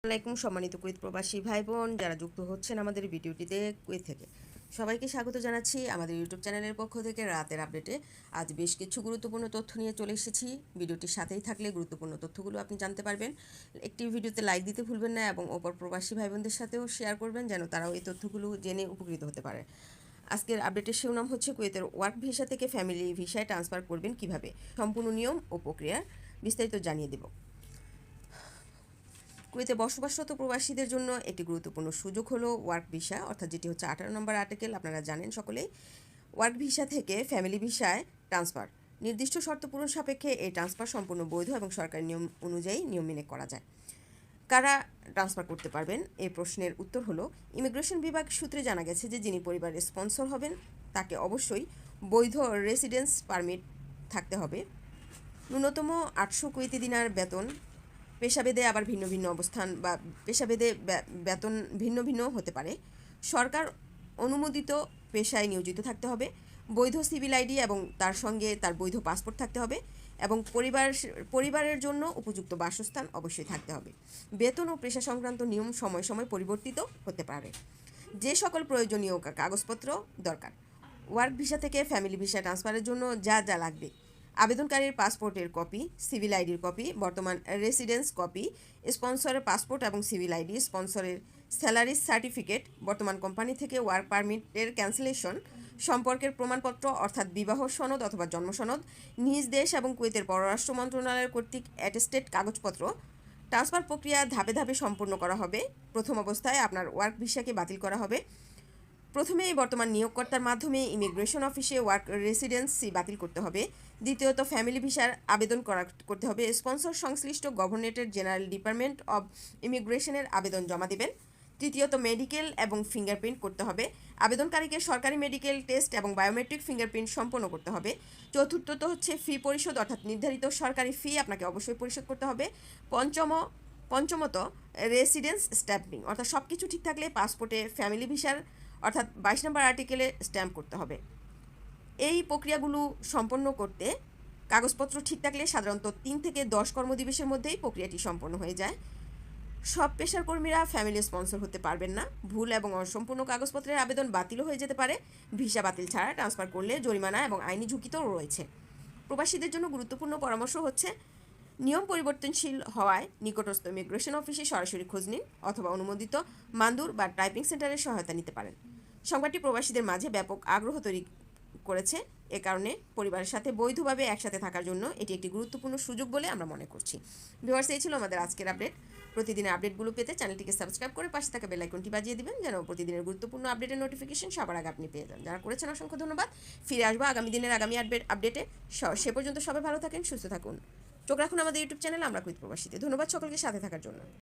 আসসালামাইকুম সম্মানিত কুয়েত প্রবাসী ভাই বোন যারা যুক্ত হচ্ছেন আমাদের ভিডিওটিতে কুয়েত থেকে। সবাইকে স্বাগত জানাচ্ছি আমাদের ইউটিউব চ্যানেলের পক্ষ থেকে রাতের আপডেটে। আজ বেশ কিছু গুরুত্বপূর্ণ তথ্য নিয়ে চলে এসেছি। ভিডিওটির সাথেই থাকলে গুরুত্বপূর্ণ তথ্যগুলো আপনি জানতে পারবেন। একটি ভিডিওতে লাইক দিতে ভুলবেন না এবং অপর প্রবাসী ভাই বোনদের সাথেও শেয়ার করবেন যেন তারাও এই তথ্যগুলো জেনে উপকৃত হতে পারে। আজকের আপডেটের শিরোনাম হচ্ছে কুয়েতের ওয়ার্ক ভিসা থেকে ফ্যামিলি ভিসায় ট্রান্সফার করবেন কীভাবে? সম্পূর্ণ নিয়ম ও প্রক্রিয়া বিস্তারিত জানিয়ে দেব। কুয়েতে বসবাসরত প্রবাসীদের জন্য একটি গুরুত্বপূর্ণ সুযোগ হলো ওয়ার্ক ভিসা অর্থাৎ যেটি হচ্ছে আঠারো নম্বর আর্টিকেল আপনারা জানেন সকলেই। ওয়ার্ক ভিসা থেকে ফ্যামিলি ভিসায় ট্রান্সফার নির্দিষ্ট শর্ত পূরণ সাপেক্ষে এই ট্রান্সফার সম্পূর্ণ বৈধ এবং সরকারি নিয়ম অনুযায়ী নিয়ম মেনে করা যায়। কারা ট্রান্সফার করতে পারবেন? এই প্রশ্নের উত্তর হলো ইমিগ্রেশন বিভাগ সূত্রে জানা গেছে যে যিনি পরিবারের স্পন্সর হবেন, তাকে অবশ্যই বৈধ রেসিডেন্স পারমিট থাকতে হবে। ন্যূনতম আটশো কুয়েতি দিনার বেতন পেশাভেদে আবার ভিন্ন ভিন্ন অবস্থান বা পেশাভেদে বেতন ভিন্ন ভিন্ন হতে পারে। সরকার অনুমোদিত পেশায় নিয়োজিত থাকতে হবে, বৈধ সিভিল আইডি এবং তার সঙ্গে তার বৈধ পাসপোর্ট থাকতে হবে এবং পরিবার, পরিবারের জন্য উপযুক্ত বাসস্থান অবশ্যই থাকতে হবে। বেতন ও পেশা সংক্রান্ত নিয়ম সময় সময় পরিবর্তিত হতে পারে। যে সকল প্রয়োজনীয় কাগজপত্র দরকার। ওয়ার্ক ভিসা থেকে ফ্যামিলি ভিসা ট্রান্সফারের জন্য যা যা লাগবে। আবেদনকারীর পাসপোর্টের কপি, সিভিল আইডির কপি, বর্তমান রেসিডেন্স কপি, স্পন্সরের পাসপোর্ট এবং সিভিল আইডি, স্পন্সরের স্যালারি সার্টিফিকেট, বর্তমান কোম্পানি থেকে ওয়ার্ক পারমিটের ক্যান্সেলেশন, সম্পর্কের প্রমাণপত্র অর্থাৎ বিবাহ সনদ অথবা জন্ম সনদ, নিজ দেশ এবং কুয়েতের পররাষ্ট্র মন্ত্রণালয়ের কর্তৃক অ্যাটেস্টেড কাগজপত্র, ট্রান্সফার প্রক্রিয়া ধাপে ধাপে সম্পূর্ণ করা হবে, প্রথম অবস্থায় আপনার ওয়ার্ক ভিসাকে বাতিল করা হবে প্রথমে বর্তমান নিয়োগকর্তার মাধ্যমে ইমিগ্রেশন অফিসে ওয়ার্ক রেসিডেন্সি বাতিল করতে হবে। দ্বিতীয়ত, ফ্যামিলি ভিসার আবেদন করা করতে হবে। স্পন্সর সংশ্লিষ্ট গভর্নরেটের জেনারেল ডিপার্টমেন্ট অব ইমিগ্রেশনের আবেদন জমা দেবেন। তৃতীয়ত, মেডিকেল এবং ফিঙ্গারপ্রিন্ট করতে হবে। আবেদনকারীকে সরকারি মেডিকেল টেস্ট এবং বায়োমেট্রিক ফিঙ্গারপ্রিন্ট সম্পন্ন করতে হবে। চতুর্থত হচ্ছে, ফি পরিশোধ অর্থাৎ নির্ধারিত সরকারি ফি আপনাকে অবশ্যই পরিশোধ করতে হবে। পঞ্চম, পঞ্চমত, রেসিডেন্স স্ট্যাম্পিং অর্থাৎ সব কিছু ঠিক থাকলে পাসপোর্টে ফ্যামিলি ভিসার অর্থাৎ বাইশ নম্বর আর্টিকেলে স্ট্যাম্প করতে হবে। এই প্রক্রিয়াগুলো সম্পন্ন করতে কাগজপত্র ঠিক থাকলে সাধারণত তিন থেকে দশ কর্মদিবসের মধ্যেই প্রক্রিয়াটি সম্পন্ন হয়ে যায়। সব পেশার কর্মীরা ফ্যামিলি স্পন্সর হতে পারবেন না। ভুল এবং অসম্পূর্ণ কাগজপত্রের আবেদন বাতিলও হয়ে যেতে পারে। ভিসা বাতিল ছাড়া ট্রান্সফার করলে জরিমানা এবং আইনি ঝুঁকি তো রয়েছে। প্রবাসীদের জন্য গুরুত্বপূর্ণ পরামর্শ হচ্ছে নিয়ম পরিবর্তনশীল হওয়ায় নিকটস্থ ইমিগ্রেশন অফিসে সরাসরি খোঁজ নিন অথবা অনুমোদিত মান্দুর বা টাইপিং সেন্টারের সহায়তা নিতে পারেন। সংবাদটি প্রবাসীদের মাঝে ব্যাপক আগ্রহ তৈরি করেছে। এ কারণে পরিবারের সাথে বৈধভাবে একসাথে থাকার জন্য এটি একটি গুরুত্বপূর্ণ সুযোগ বলে আমরা মনে করছি। ভিউয়ার্স, এই ছিল আমাদের আজকের আপডেট। প্রতিদিনের আপডেটগুলো পেতে চ্যানেলটিকে সাবস্ক্রাইব করে পাশে থাকা বেল আইকনটি বাজিয়ে দিবেন যেন প্রতিদিনের গুরুত্বপূর্ণ আপডেটের নোটিফিকেশন সবার আগে আপনি পেয়ে যান। যারা করেছেন অসংখ্য ধন্যবাদ। ফিরে আসব আগামী দিনের আগামী আপডেট আপডেটে। সে পর্যন্ত সবাই ভালো থাকেন, সুস্থ থাকুন। চোখ রাখুন আমাদের ইউটিউব চ্যানেল আমরা প্রবাসীতে ধন্যবাদ সকলকে সাথে থাকার জন্য।